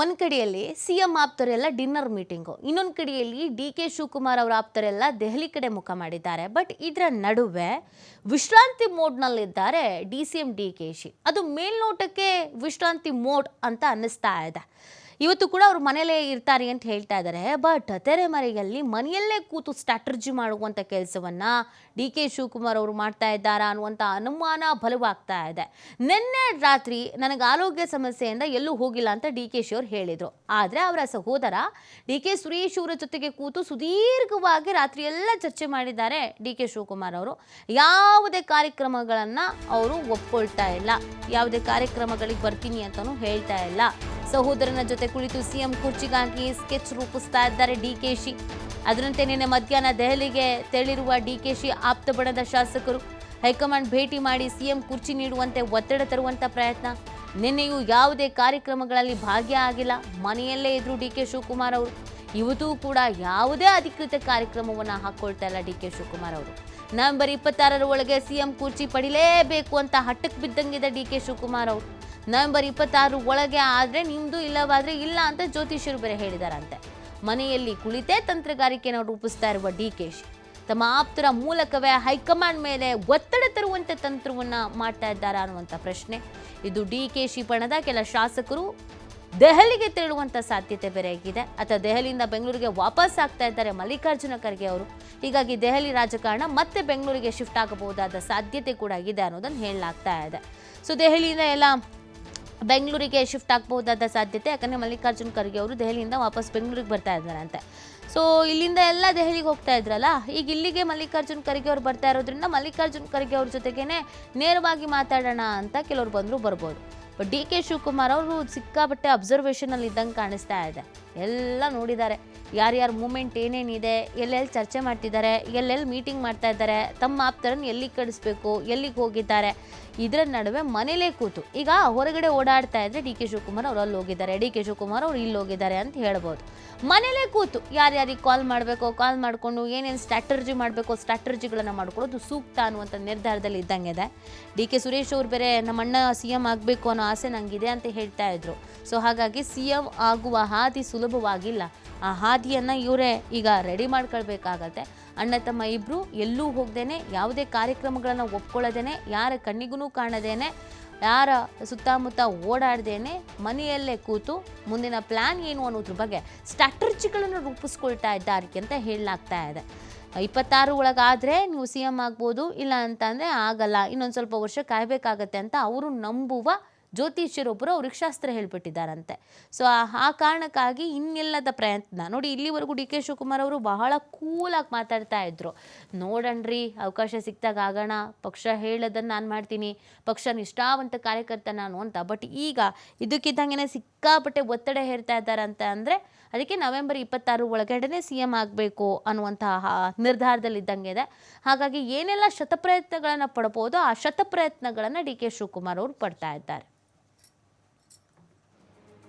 ಒಂದು ಕಡೆಯಲ್ಲಿ C M ಆಪ್ತರೆಲ್ಲ ಡಿನ್ನರ್ ಮೀಟಿಂಗು, ಇನ್ನೊಂದು ಕಡೆಯಲ್ಲಿ ಡಿ ಕೆ ಶಿವಕುಮಾರ್ ಅವರ ಆಪ್ತರೆಲ್ಲ ದೆಹಲಿ ಕಡೆ ಮುಖ ಮಾಡಿದ್ದಾರೆ. ಬಟ್ ಇದರ ನಡುವೆ ವಿಶ್ರಾಂತಿ ಮೋಡ್ನಲ್ಲಿದ್ದಾರೆ D C M, D K she. ಅದು ಮೇಲ್ನೋಟಕ್ಕೆ ವಿಶ್ರಾಂತಿ ಮೋಡ್ ಅಂತ ಅನ್ನಿಸ್ತಾ ಇದೆ. ಇವತ್ತು ಕೂಡ ಅವರು ಮನೆಯಲ್ಲೇ ಇರ್ತಾರೆ ಅಂತ ಹೇಳ್ತಾ ಇದ್ದಾರೆ ಬಟ್ ತೆರೆಮರೆಯಲ್ಲಿ ಮನೆಯಲ್ಲೇ ಕೂತು ಸ್ಟ್ರಾಟರ್ಜಿ ಮಾಡುವಂಥ ಕೆಲಸವನ್ನ ಡಿ ಕೆ ಶಿವಕುಮಾರ್ ಅವರು ಮಾಡ್ತಾ ಇದ್ದಾರಾ ಅನ್ನುವಂಥ ಅನುಮಾನ ಬಲವಾಗ್ತಾ ಇದೆ. ನಿನ್ನೆ ರಾತ್ರಿ ನನಗೆ ಆರೋಗ್ಯ ಸಮಸ್ಯೆಯಿಂದ ಎಲ್ಲೂ ಹೋಗಿಲ್ಲ ಅಂತ ಡಿ ಕೆ ಶಿ ಅವ್ರು ಹೇಳಿದರು. ಆದರೆ ಅವರ ಸಹೋದರ ಡಿ ಕೆ ಸುರೇಶ್ ಅವರ ಜೊತೆಗೆ ಕೂತು ಸುದೀರ್ಘವಾಗಿ ರಾತ್ರಿ ಎಲ್ಲ ಚರ್ಚೆ ಮಾಡಿದ್ದಾರೆ ಡಿ ಕೆ ಶಿವಕುಮಾರ್ ಅವರು. ಯಾವುದೇ ಕಾರ್ಯಕ್ರಮಗಳನ್ನು ಅವರು ಒಪ್ಕೊಳ್ತಾ ಇಲ್ಲ. ಯಾವುದೇ ಕಾರ್ಯಕ್ರಮಗಳಿಗೆ ಬರ್ತೀನಿ ಅಂತಲೂ ಹೇಳ್ತಾ ಇಲ್ಲ. ಸಹೋದರನ ಜೊತೆ ಕುಳಿತು ಸಿಎಂ ಕುರ್ಚಿಗಾಗಿ ಸ್ಕೆಚ್ ರೂಪಿಸ್ತಾ ಇದ್ದಾರೆ ಡಿಕೆಶಿ ಅದರಂತೆ ನಿನ್ನೆ ಮಧ್ಯಾಹ್ನ ದೆಹಲಿಗೆ ತೆರಳಿರುವ ಡಿಕೆಶಿ ಆಪ್ತ ಬಣದ ಶಾಸಕರು. ಹೈಕಮಾಂಡ್ ಭೇಟಿ ಮಾಡಿ ಸಿಎಂ ಕುರ್ಚಿ ನೀಡುವಂತೆ ಒತ್ತಡ ತರುವಂತ ಪ್ರಯತ್ನ. ನಿನ್ನೆಯೂ ಯಾವುದೇ ಕಾರ್ಯಕ್ರಮಗಳಲ್ಲಿ ಭಾಗಿಯಾಗಿಲ್ಲ. ಮನೆಯಲ್ಲೇ ಇದ್ರು ಡಿ ಕೆ ಶಿವಕುಮಾರ್ ಅವರು. ಇವತ್ತೂ ಕೂಡ ಯಾವುದೇ ಅಧಿಕೃತ ಕಾರ್ಯಕ್ರಮವನ್ನು ಹಾಕ್ಕೊಳ್ತಾ ಇಲ್ಲ ಡಿ ಕೆ ಶಿವಕುಮಾರ್ ಅವರು. ನವೆಂಬರ್ ಇಪ್ಪತ್ತಾರರ ಒಳಗೆ ಸಿಎಂ ಕುರ್ಚಿ ಪಡಿಲೇಬೇಕು ಅಂತ ಹಟ್ಟಕ್ಕೆ ಬಿದ್ದಂಗಿದೆ ಡಿ ಕೆ ಶಿವಕುಮಾರ್ ಅವರು. ನವೆಂಬರ್ ಇಪ್ಪತ್ತಾರು ಒಳಗೆ ಆದರೆ ನಿಮ್ಮದು ಇಲ್ಲವಾದರೆ ಇಲ್ಲ ಅಂತ ಜ್ಯೋತಿಷ್ಯರು ಬೇರೆ ಹೇಳಿದಾರಂತೆ. ಮನೆಯಲ್ಲಿ ಕುಳಿತೇ ತಂತ್ರಗಾರಿಕೆಯನ್ನು ರೂಪಿಸ್ತಾ ಇರುವ ಡಿ ಕೆ ಶಿ ತಮ್ಮ ಆಪ್ತರ ಮೂಲಕವೇ ಹೈಕಮಾಂಡ್ ಮೇಲೆ ಒತ್ತಡ ತರುವಂಥ ತಂತ್ರವನ್ನು ಮಾಡ್ತಾ ಇದ್ದಾರಾ ಅನ್ನುವಂಥ ಪ್ರಶ್ನೆ. ಇದು ಡಿ ಕೆ ಶಿ ಕೆಲ ಶಾಸಕರು ದೆಹಲಿಗೆ ತೆರಳುವಂಥ ಸಾಧ್ಯತೆ ಬೇರೆ ಆಗಿದೆ. ಅಥವಾ ದೆಹಲಿಯಿಂದ ಬೆಂಗಳೂರಿಗೆ ವಾಪಸ್ ಆಗ್ತಾ ಇದ್ದಾರೆ ಮಲ್ಲಿಕಾರ್ಜುನ ಖರ್ಗೆ ಅವರು. ಹೀಗಾಗಿ ದೆಹಲಿ ರಾಜಕಾರಣ ಮತ್ತೆ ಬೆಂಗಳೂರಿಗೆ ಶಿಫ್ಟ್ ಆಗಬಹುದಾದ ಸಾಧ್ಯತೆ ಕೂಡ ಇದೆ ಅನ್ನೋದನ್ನು ಹೇಳಲಾಗ್ತಾ ಇದೆ. ಸೊ ದೆಹಲಿಯಿಂದ ಎಲ್ಲ ಬೆಂಗಳೂರಿಗೆ ಶಿಫ್ಟ್ ಆಗಬಹುದಾದ ಸಾಧ್ಯತೆ ಯಾಕಂದರೆ ಮಲ್ಲಿಕಾರ್ಜುನ್ ಖರ್ಗೆ ಅವರು ದೆಹಲಿಯಿಂದ ವಾಪಸ್ ಬೆಂಗಳೂರಿಗೆ ಬರ್ತಾ ಇದ್ದಾರಂತೆ. ಸೊ ಇಲ್ಲಿಂದ ಎಲ್ಲ ದೆಹಲಿಗೆ ಹೋಗ್ತಾ ಇದ್ರಲ್ಲ, ಈಗ ಇಲ್ಲಿಗೆ ಮಲ್ಲಿಕಾರ್ಜುನ್ ಖರ್ಗೆ ಅವ್ರು ಬರ್ತಾ ಇರೋದ್ರಿಂದ ಮಲ್ಲಿಕಾರ್ಜುನ್ ಖರ್ಗೆ ಅವ್ರ ಜೊತೆಗೇನೆ ನೇರವಾಗಿ ಮಾತಾಡೋಣ ಅಂತ ಕೆಲವ್ರು ಬಂದರೂ ಬರ್ಬೋದು. ಬಟ್ ಡಿ ಕೆ ಶಿವಕುಮಾರ್ ಅವರು ಸಿಕ್ಕಾಪಟ್ಟೆ ಅಬ್ಸರ್ವೇಷನಲ್ಲಿ ಇದ್ದಂಗೆ ಕಾಣಿಸ್ತಾ ಇದೆ. ಎಲ್ಲ ನೋಡಿದ್ದಾರೆ. ಯಾರ್ಯಾರ ಮೂಮೆಂಟ್ ಏನೇನಿದೆ ಎಲ್ಲೆಲ್ಲಿ ಚರ್ಚೆ ಮಾಡ್ತಿದ್ದಾರೆ ಎಲ್ಲೆಲ್ಲಿ ಮೀಟಿಂಗ್ ಮಾಡ್ತಾ ಇದ್ದಾರೆ, ತಮ್ಮ ಆಪ್ತರನ್ನು ಎಲ್ಲಿಗೆ ಕಳಿಸ್ಬೇಕು, ಎಲ್ಲಿಗೆ ಹೋಗಿದ್ದಾರೆ, ಇದರ ನಡುವೆ ಮನೇಲೇ ಕೂತು. ಈಗ ಹೊರಗಡೆ ಓಡಾಡ್ತಾ ಇದ್ರೆ ಡಿ ಕೆ ಶಿವಕುಮಾರ್ ಅವ್ರು ಅಲ್ಲಿ ಹೋಗಿದ್ದಾರೆ ಡಿ ಕೆ ಶಿವಕುಮಾರ್ ಅವ್ರು ಇಲ್ಲಿ ಹೋಗಿದ್ದಾರೆ ಅಂತ ಹೇಳ್ಬೋದು. ಮನೇಲೇ ಕೂತು ಯಾರ್ಯಾರಿಗೆ ಕಾಲ್ ಮಾಡಬೇಕು ಕಾಲ್ ಮಾಡಿಕೊಂಡು ಏನೇನು ಸ್ಟ್ರಾಟರ್ಜಿ ಮಾಡಬೇಕು ಸ್ಟ್ರಾಟರ್ಜಿಗಳನ್ನು ಮಾಡ್ಕೊಳ್ಳೋದು ಸೂಕ್ತ ಅನ್ನುವಂಥ ನಿರ್ಧಾರದಲ್ಲಿ ಇದ್ದಂಗೆ ಇದೆ. ಡಿ ಕೆ ಸುರೇಶ್ ಅವ್ರು ಬೇರೆ ನಮ್ಮ ಅಣ್ಣ ಸಿ ಎಂ ಆಗಬೇಕು ಅನ್ನೋ ಆಸೆ ನನಗಿದೆ ಅಂತ ಹೇಳ್ತಾ ಇದ್ರು. ಸೊ ಹಾಗಾಗಿ ಸಿ ಎಂ ಆಗುವ ಹಾದಿ ಸುಲಭವಾಗಿಲ್ಲ. ಆ ಹಾದಿಯನ್ನು ಇವರೇ ಈಗ ರೆಡಿ ಮಾಡ್ಕೊಳ್ಬೇಕಾಗತ್ತೆ. ಅಣ್ಣ ತಮ್ಮ ಇಬ್ಬರು ಎಲ್ಲೂ ಹೋಗ್ದೇನೆ, ಯಾವುದೇ ಕಾರ್ಯಕ್ರಮಗಳನ್ನು ಒಪ್ಕೊಳ್ಳೋದೇನೆ, ಯಾರ ಕಣ್ಣಿಗೂ ಕಾಣದೇನೆ ಯಾರ ಸುತ್ತಮುತ್ತ ಓಡಾಡ್ದೇನೆ ಮನೆಯಲ್ಲೇ ಕೂತು ಮುಂದಿನ ಪ್ಲ್ಯಾನ್ ಏನು ಅನ್ನೋದ್ರ ಬಗ್ಗೆ ಸ್ಟ್ರಾಟಜಿಗಳನ್ನು ರೂಪಿಸ್ಕೊಳ್ತಾ ಇದ್ದಾರೆ ಅಂತ ಹೇಳಲಾಗ್ತಾ ಇದೆ. ಇಪ್ಪತ್ತಾರು ಒಳಗಾದರೆ ನೀವು ಸಿ ಎಂ ಆಗ್ಬೋದು, ಇಲ್ಲ ಅಂತಂದರೆ ಆಗಲ್ಲ. ಇನ್ನೊಂದು ಸ್ವಲ್ಪ ವರ್ಷ ಕಾಯಬೇಕಾಗತ್ತೆ ಅಂತ ಅವರು ನಂಬುವ ಜ್ಯೋತಿಷ್ಯರೊಬ್ಬರು ಅವ್ರಿಗೆ ಶಾಸ್ತ್ರ ಹೇಳ್ಬಿಟ್ಟಿದ್ದಾರಂತೆ. ಸೊ ಆ ಕಾರಣಕ್ಕಾಗಿ ಇನ್ನೆಲ್ಲದ ಪ್ರಯತ್ನ. ನೋಡಿ, ಇಲ್ಲಿವರೆಗೂ ಡಿ ಕೆ ಶಿವಕುಮಾರ್ ಅವರು ಬಹಳ ಕೂಲಾಗಿ ಮಾತಾಡ್ತಾ ಇದ್ರು. ನೋಡಣ್ರಿ, ಅವಕಾಶ ಸಿಕ್ತಾಗ ಆಗೋಣ, ಪಕ್ಷ ಹೇಳೋದನ್ನು ನಾನು ಮಾಡ್ತೀನಿ, ಪಕ್ಷ ನಿಷ್ಠಾವಂತ ಕಾರ್ಯಕರ್ತ ನಾನು ಅಂತ. ಬಟ್ ಈಗ ಇದಕ್ಕಿದ್ದಂಗೆ ಸಿಕ್ಕಾಪಟ್ಟೆ ಒತ್ತಡ ಹೇರ್ತಾ ಇದ್ದಾರಂತ ಅಂದರೆ, ಅದಕ್ಕೆ ನವೆಂಬರ್ ಇಪ್ಪತ್ತಾರು ಒಳಗಡೆನೆ ಸಿ ಎಂ ಆಗಬೇಕು ಅನ್ನುವಂತಹ ನಿರ್ಧಾರದಲ್ಲಿದ್ದಂಗೆ ಇದೆ. ಹಾಗಾಗಿ ಏನೆಲ್ಲ ಶತಪ್ರಯತ್ನಗಳನ್ನು ಪಡ್ಬೋದು, ಆ ಶತಪ್ರಯತ್ನಗಳನ್ನು ಡಿ ಕೆ ಶಿವಕುಮಾರ್ ಅವರು ಪಡ್ತಾ ಇದ್ದಾರೆ.